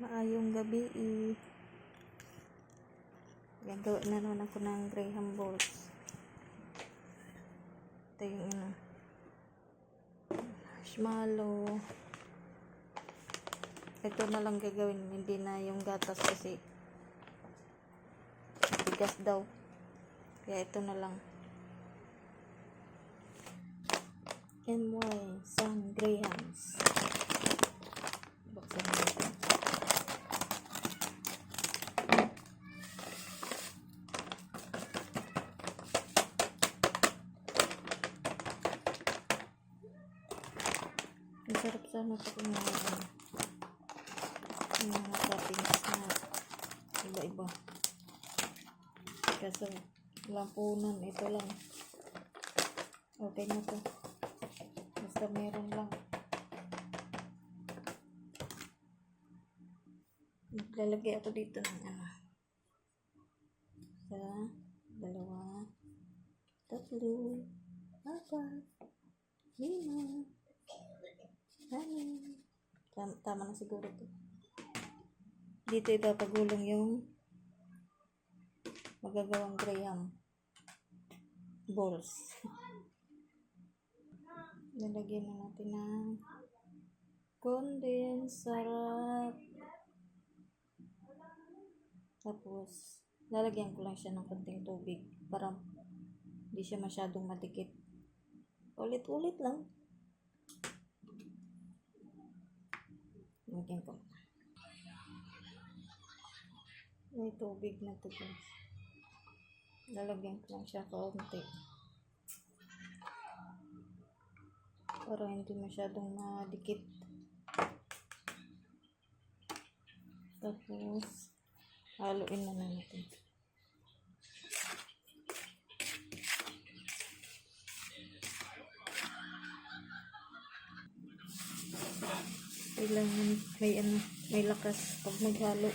Maayong gabi eh. Gagawa na naman ako ng graham balls. Ito yung ano. Marshmallow. Ito na lang gagawin. Hindi na yung gatas kasi bigas daw. Kaya ito na lang. NY Sun Grahams. Ang sarap sana ito kung mga yung mga toppings na iba-iba. Kaso, walang punan. Ito lang. Okay na to. Basta meron lang. Lalagay ako dito ng ano. Isa, dalawa, tatlo, apat, lima, anim. Tama, na siguro to. Dito ipapagulong yung magagawang graham balls. Lalagyan na natin ng condense. Sarap. Tapos, lalagyan ko lang siya ng konting tubig para hindi siya masyadong madikit. Ulit-ulit lang. Lagyan ko. May tubig na to guys. Lalagyan ko lang siya kaunti. Para hindi masyadong madikit. Tapos, haluin na natin. May ano, may lakas pag maghalo.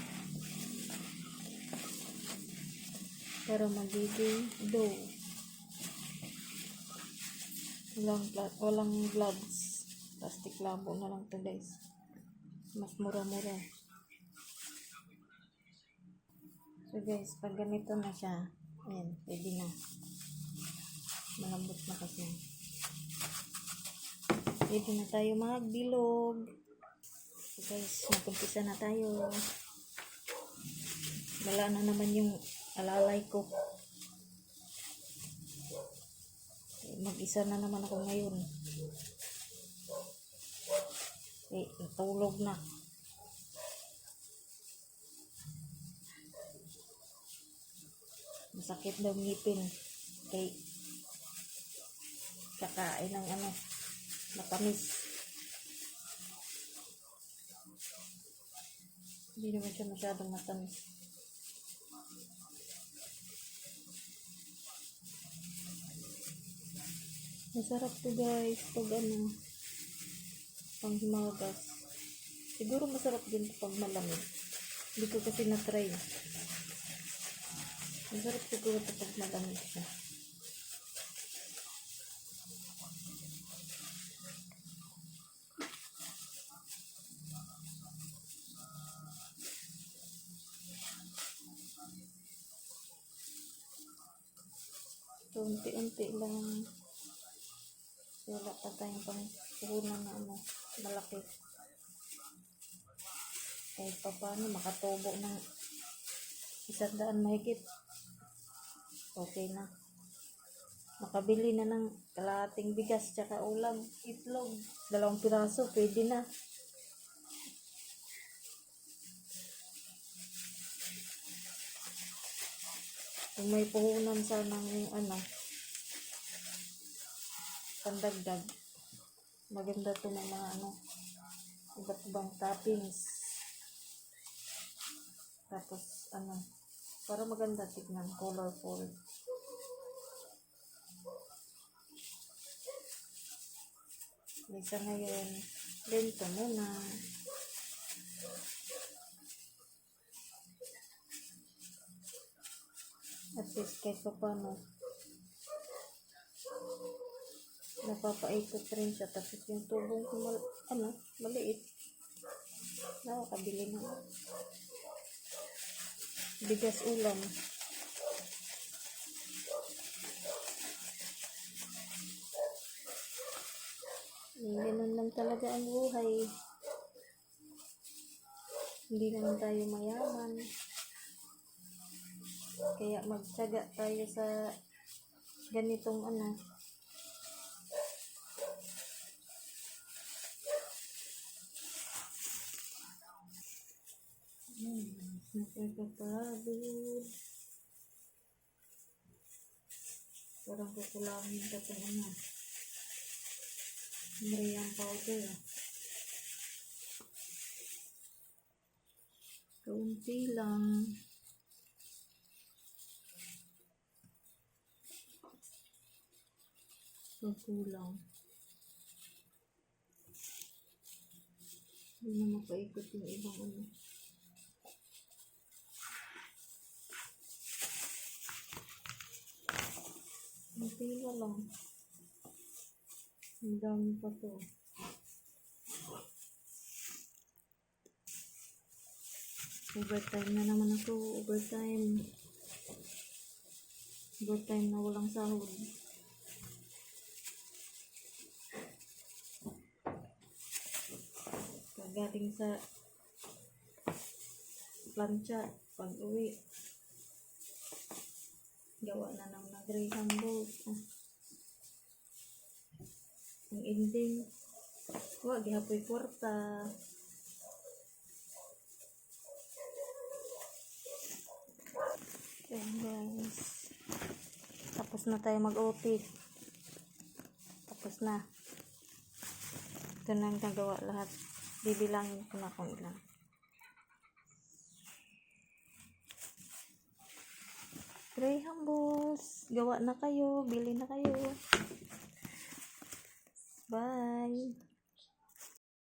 Para magiging dough. Walang, walang gloves. Plastic labo na lang to guys. Mas mura-mura. So guys, pag ganito na siya, ayan, pwede na. Malambot na kasi. Pwede na tayo magbilog. So guys, mag-umpisa na tayo. Wala na naman yung alalay ko. Mag-isa na naman ako ngayon. Eh, natulog na. Masakit daw ngipin. Kay kakain ng ano, matamis. Hindi naman siya masyadong matamis. Masarap to guys pag ano, pang himagas. Siguro masarap din to pag malamig. Hindi ko kasi na-try. Masarap siguro to pag malamig siya. So, unti-unti lang. Wala pa tayong pang puhunan na ano, malaki. Kahit pa paano, makatubo ng isang daan mahigit. Okay na. Makabili na ng kalahating bigas tsaka ulam, itlog. Dalawang piraso, pwede na. Kung may puhunan sana ng ano, pandagdag. Maganda to ng mga ano, iba't ibang toppings. Tapos, ano, para maganda tignan, colorful. Isa ngayon, lento muna. Kahit pa paano, napapaikot rin siya. Tapos yung tubong ko, mal, ano, maliit. Nakakabili na. Bigas ulam. Ganun lang talaga ang buhay. Hindi naman tayo mayaman. Kaya magtyaga tayo sa ganitong ano. Hmm, nakakapagod. Parang kukulangin ka itong ano. Meriang powder. Kaunti lang. Pagkulang. Hindi na makaikot yung ibang ano. Kunti na lang. Ang dami pa to. Overtime na naman ako. Overtime. Overtime na walang sahod. Kagaling sa plancha pag uwi. Gawa na ng nag-reham boat. Ah. Ang ending, wa gihapoy kwarta. Ayan guys. Tapos na tayo mag-OT. Tapos na. Ito na ang lahat. Bibilangin ko na kung ilan. Three humbles. Gawa na kayo. Bili na kayo. Bye.